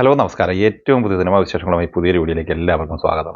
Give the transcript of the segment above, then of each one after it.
Hello നമസ്കാരം. ഏറ്റവും പുതിയ സിനിമാ വിശേഷങ്ങളുമായി പുതിയൊരു വീഡിയോയിലേക്ക് എല്ലാവർക്കും സ്വാഗതം.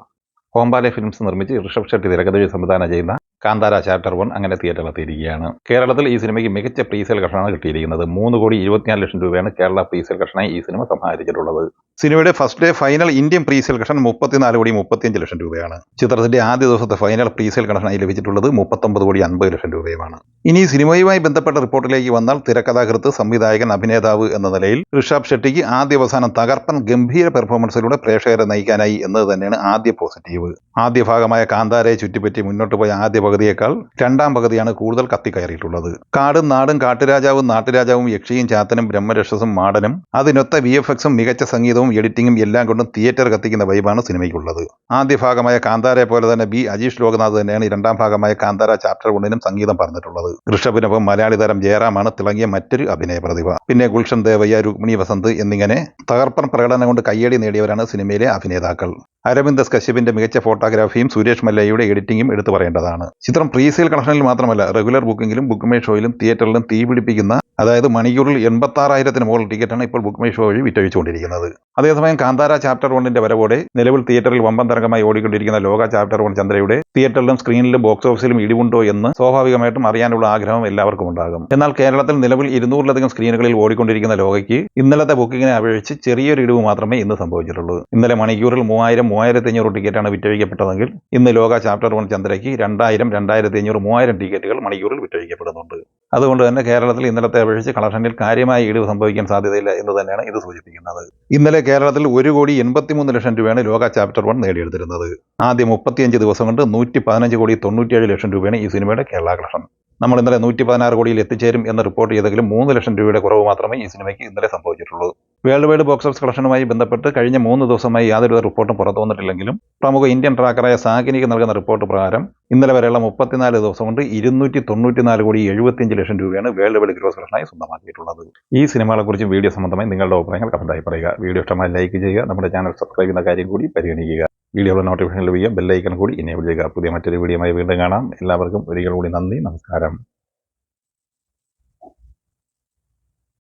ഹോംബാലെ ഫിലിംസ് നിർമ്മിച്ച് ഋഷഭ് ഷെട്ടി തിരക്കഥയിൽ സംവിധാനം ചെയ്യുന്ന കാന്താര ചാപ്റ്റർ വൺ അങ്ങനെ തിയേറ്ററിൽ എത്തിയിരിക്കുകയാണ് കേരളത്തിൽ ഈ സിനിമയ്ക്ക് മികച്ച പ്രീസെയിൽ കളക്ഷനാണ് കിട്ടിയിരിക്കുന്നത് മൂന്ന് കോടി ഇരുപത്തിനാല് ലക്ഷം രൂപയാണ് കേരള പ്രീസെയിൽ കളക്ഷനായി ഈ സിനിമ സമാഹരിച്ചിട്ടുള്ളത്. സിനിമയുടെ first day final Indian presale collection മുപ്പത്തിനാല് കോടി മുപ്പത്തിയഞ്ച് ലക്ഷം രൂപയാണ്. ചിത്രത്തിന്റെ ആദ്യ ദിവസത്തെ ഫൈനൽ പ്രീസെയിൽ കളക്ഷനായി ലഭിച്ചിട്ടുള്ളത് മുപ്പത്തൊമ്പത് കോടി അൻപത് ലക്ഷം രൂപയുമാണ്. ഇനി സിനിമയുമായി ബന്ധപ്പെട്ട റിപ്പോർട്ടിലേക്ക് വന്നാൽ തിരക്കഥാകൃത്ത് സംവിധായകൻ അഭിനേതാവ് എന്ന നിലയിൽ ഋഷഭ് ഷെട്ടിക്ക് ആദ്യ അവസാനം തകർപ്പൻ ഗംഭീര പെർഫോമൻസിലൂടെ പ്രേക്ഷകരെ നയിക്കാനായി എന്നത് തന്നെയാണ് ആദ്യ പോസിറ്റീവ്. ആദ്യ ഭാഗമായ കാന്താരയെ ചുറ്റിപ്പറ്റി മുന്നോട്ട് പോയ ആദ്യ പകുതിയേക്കാൾ രണ്ടാം പകുതിയാണ് കൂടുതൽ കത്തിക്കയറിയിട്ടുള്ളത്. കാടും നാടും കാട്ടുരാജാവും നാട്ടുരാജാവും യക്ഷിയും ചാത്തനും ബ്രഹ്മരക്ഷസും മാടനും അതിനൊത്ത വി എഫ് എക്സും മികച്ച സംഗീതവും എഡിറ്റിംഗും എല്ലാം കൊണ്ടും തിയേറ്റർ കത്തിക്കുന്ന വൈബാണ് സിനിമയ്ക്കുള്ളത്. ആദ്യ ഭാഗമായ കാന്താരയെ പോലെ തന്നെ ബി അജീഷ് ലോകനാഥ് തന്നെയാണ് രണ്ടാം ഭാഗമായ കാന്താര ചാപ്റ്റർ വണ്ണിനും സംഗീതം പറഞ്ഞിട്ടുള്ളത്. ഋഷഭിനൊപ്പം മലയാളി താരം ജയറാമാണ് തിളങ്ങിയ മറ്റൊരു അഭിനയ പ്രതിഭ. പിന്നെ ഗുൽഷൻ ദേവയ്യ രുക്മിണി വസന്ത് എന്നിങ്ങനെ തകർപ്പൻ പ്രകടനം കൊണ്ട് കയ്യടി നേടിയവരാണ് സിനിമയിലെ അഭിനേതാക്കൾ. അരവിന്ദ് കശ്യപിന്റെ മികച്ച ഫോട്ടോഗ്രാഫിയും സുരേഷ് മല്ലയുടെ എഡിറ്റിംഗും എടുത്തു പറയേണ്ടതാണ്. ചിത്രം പ്രീസെയിൽ കളക്ഷനിൽ മാത്രമല്ല റെഗുലർ ബുക്കിംഗിലും ബുക്ക് മൈ ഷോയിലും തിയേറ്ററിലും തീ പിടിപ്പിക്കുന്ന അതായത് മണിക്കൂറിൽ എൺപത്താറായിരത്തിന് മുകളിൽ ടിക്കറ്റാണ് ഇപ്പോൾ ബുക്ക് മൈ ഷോ വഴി വിറ്റഴിച്ചുകൊണ്ടിരിക്കുന്നത്. അതേസമയം കാന്താര ചാപ്റ്റർ വണ്ണിന്റെ വരവോടെ നിലവിൽ തിയേറ്ററിൽ വമ്പൻ തരംഗമായി ഓടിക്കൊണ്ടിരിക്കുന്ന ലോക ചാപ്റ്റർ വൺ ചന്ദ്രയുടെ തിയേറ്ററിലും സ്ക്രീനിലും ബോക്സ് ഓഫീസിലും ഇടിവുണ്ടോ എന്ന് സ്വാഭാവികമായിട്ടും അറിയാനുള്ള ആഗ്രഹം എല്ലാവർക്കും ഉണ്ടാകും. എന്നാൽ കേരളത്തിൽ നിലവിൽ ഇരുന്നൂറിലധികം സ്ക്രീനുകളിൽ ഓടിക്കൊണ്ടിരിക്കുന്ന ലോകയ്ക്ക് ഇന്നലത്തെ ബുക്കിങ്ങിനെ അപേക്ഷിച്ച് ചെറിയൊരു ഇടിവ് മാത്രമേ ഇന്ന് സംഭവിച്ചിട്ടുള്ളൂ. ഇന്നലെ മണിക്കൂറിൽ മൂവായിരം മൂവായിരത്തി അഞ്ഞൂറ് ടിക്കറ്റാണ് വിറ്റഴിക്കപ്പെട്ടതെങ്കിൽ ഇന്ന് ലോക ചാപ്റ്റർ വൺ ചന്ദ്രയ്ക്ക് രണ്ടായിരം രണ്ടായിരത്തി അഞ്ഞൂറ് മൂവായിരം ടിക്കറ്റുകൾ മണിക്കൂറിൽ വിറ്റഴിക്കപ്പെടുന്നുണ്ട്. അതുകൊണ്ട് തന്നെ കേരളത്തിൽ ഇന്നലത്തെ അപേക്ഷിച്ച് കളക്ഷനിൽ കാര്യമായ ഇടിവ് സംഭവിക്കാൻ സാധ്യതയില്ല എന്ന് തന്നെയാണ് ഇത് സൂചിപ്പിക്കുന്നത്. ഇന്നലെ കേരളത്തിൽ ഒരു കോടി എൺപത്തിമൂന്ന് ലക്ഷം രൂപയാണ് ലോക ചാപ്റ്റർ വൺ നേടിയെടുത്തിരുന്നത്. ആദ്യ മുപ്പത്തിയഞ്ച് ദിവസം കൊണ്ട് നൂറ്റി പതിനഞ്ച് കോടി തൊണ്ണൂറ്റിയേഴ് ലക്ഷം രൂപയാണ് ഈ സിനിമയുടെ കേരള കളക്ഷൻ. നമ്മൾ ഇന്നലെ നൂറ്റി പതിനാറ് കോടിയിൽ എത്തിച്ചേരും എന്ന് റിപ്പോർട്ട് ചെയ്തെങ്കിലും മൂന്ന് ലക്ഷം രൂപയുടെ കുറവ് മാത്രമേ ഈ സിനിമയ്ക്ക് ഇന്നലെ സംഭവിച്ചിട്ടുള്ളൂ. വേൾഡ് വൈഡ് ബോക്സ് ഓഫീസ് കളക്ഷനുമായി ബന്ധപ്പെട്ട് കഴിഞ്ഞ മൂന്ന് ദിവസമായി യാതൊരു റിപ്പോർട്ടും പുറത്തു വന്നിട്ടില്ലെങ്കിലും പ്രമുഖ ഇന്ത്യൻ ട്രാക്കറായ സാഗിനിക്ക് നൽകുന്ന റിപ്പോർട്ട് പ്രകാരം ഇന്നലെ വരെയുള്ള മുപ്പത്തിനാല് ദിവസം കൊണ്ട് ഇരുന്നൂറ്റി തൊണ്ണൂറ്റിനാല് കോടി എഴുപത്തിയഞ്ച് ലക്ഷം രൂപയാണ് വേൾഡ് വൈഡ് ഗ്രോസ് കളക്ഷനായി സ്വന്തമാക്കിയിട്ടുള്ളത്. ഈ സിനിമകളെക്കുറിച്ച് വീഡിയോ സംബന്ധമായി നിങ്ങളുടെ അഭിപ്രായങ്ങൾ കമന്റായി പറയുക. വീഡിയോ ഇഷ്ടമായി ലൈക്ക് ചെയ്യുക. നമ്മുടെ ചാനൽ സബ്സ്ക്രൈബ് ചെയ്യുന്ന കാര്യം കൂടി പരിഗണിക്കുക. വീഡിയോയുടെ നോട്ടിഫിക്കേഷൻ ലഭിക്കുക. ബെല്ലൈക്കൺ കൂടി എനേബിൾ ചെയ്യുക. പുതിയ മറ്റൊരു വീഡിയോയുമായി വീണ്ടും കാണാം. എല്ലാവർക്കും ഒരിക്കൽ കൂടി നന്ദി. നമസ്കാരം.